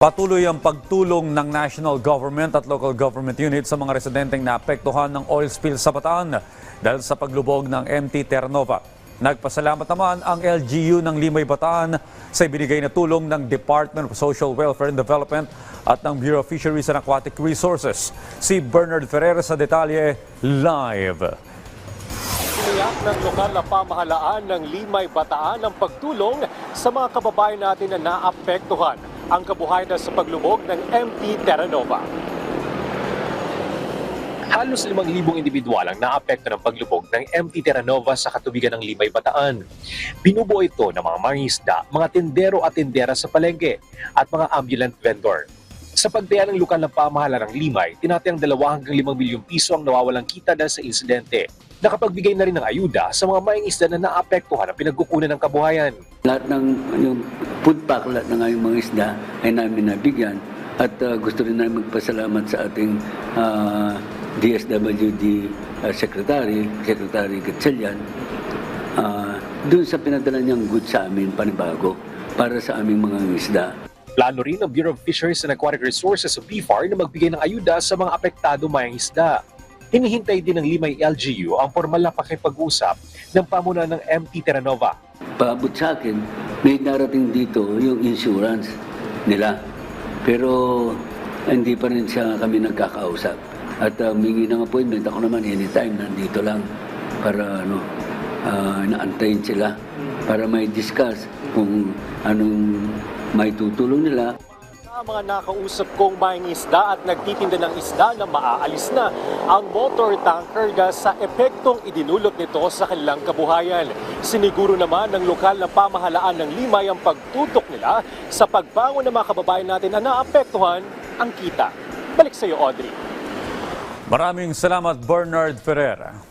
Patuloy ang pagtulong ng national government at local government unit sa mga residenteng naapektuhan ng oil spill sa Bataan dahil sa paglubog ng MT Terranova. Nagpasalamat naman ang LGU ng Limay Bataan sa ibinigay na tulong ng Department of Social Welfare and Development at ng Bureau of Fisheries and Aquatic Resources. Si Bernard Ferrer sa detalye live. Tiniyak ng lokal na pamahalaan ng Limay Bataan ang pagtulong sa mga kababayan natin na naapektuhan ang kabuhayan sa paglubog ng MT Terranova. Halos 5,000 individual ang naapekto ng paglubog ng MT Terranova sa katubigan ng Limay Bataan. Binubuo ito ng mga mangisda, mga tendero at tendera sa palengke at mga ambulant vendor. Sa pagtaya ng lokal na pamahalaan ng Limay, tinatayang 2 hanggang 5 milyong piso ang nawawalang kita dahil sa insidente. Nakapagbigay na rin ng ayuda sa mga mangingisda na naapektuhan ng pinagkukunan ng kabuhayan. Lahat ng yung food pack, lahat ng aming mga isda ay namin nabigyan. At uh, gusto rin namin magpasalamat sa ating uh, DSWD uh, Secretary, Secretary Gatchalian, uh, doon sa pinadala niyang good sa amin, panibago, para sa aming mga isda. Plano rin ng Bureau of Fisheries and Aquatic Resources o BFAR na magbigay ng ayuda sa mga apektado mangingisda. Hinihintay din ng Limay LGU ang formal na pakipag-usap ng pamunuan ng MT Terranova. Paabot sa akin, may darating dito yung insurance nila. Pero hindi pa rin siya kami nagkakausap. At uh, mingi ng appointment ako naman anytime nandito lang para ano, uh, naantayin sila para may discuss kung anong may tutulong nila. Sa mga nakausap kong mangingisda at nagtitinda ng isda na maaalis na ang motor tanker gas sa epektong idinulot nito sa kanilang kabuhayan. Siniguro naman ng lokal na pamahalaan ng Limay ang pagtutok nila sa pagbangon ng mga kababayan natin na naapektuhan ang kita. Balik sa iyo, Audrey. Maraming salamat Bernard Ferrer.